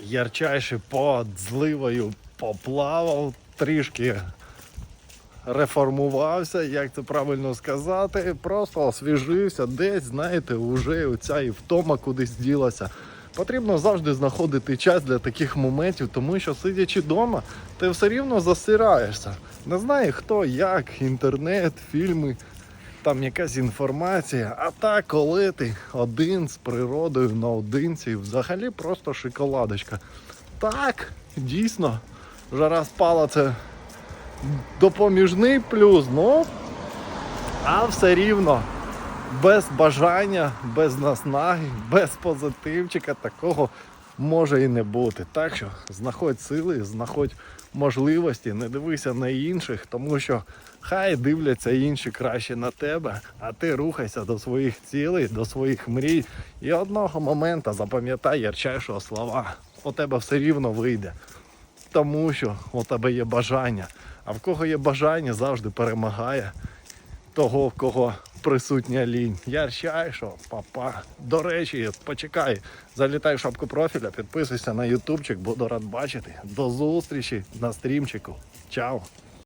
Ярчайший под зливою поплавав, трішки реформувався, як це правильно сказати. Просто освіжився, десь, знаєте, вже оця і втома кудись ділася. Потрібно завжди знаходити час для таких моментів, тому що сидячи вдома, ти все рівно засираєшся. Не знає хто, як, інтернет, фільми, там якась інформація. А так, коли ти один з природою наодинці, взагалі просто шоколадочка. Так, дійсно, жара спала це допоміжний плюс, ну, а все рівно без бажання, без наснаги, без позитивчика такого може і не бути. Так що знаходь сили, знаходь можливості, не дивися на інших, тому що хай дивляться інші краще на тебе, а ти рухайся до своїх цілей, до своїх мрій. І одного моменту запам'ятай ярчайшого слова. У тебе все рівно вийде тому що у тебе є бажання. А в кого є бажання, завжди перемагає того, в кого присутня лінь. Ярчайшо, папа. До речі, почекай, залітай в шапку профіля, підписуйся на ютубчик, буду рад бачити. До зустрічі на стрімчику. Чао!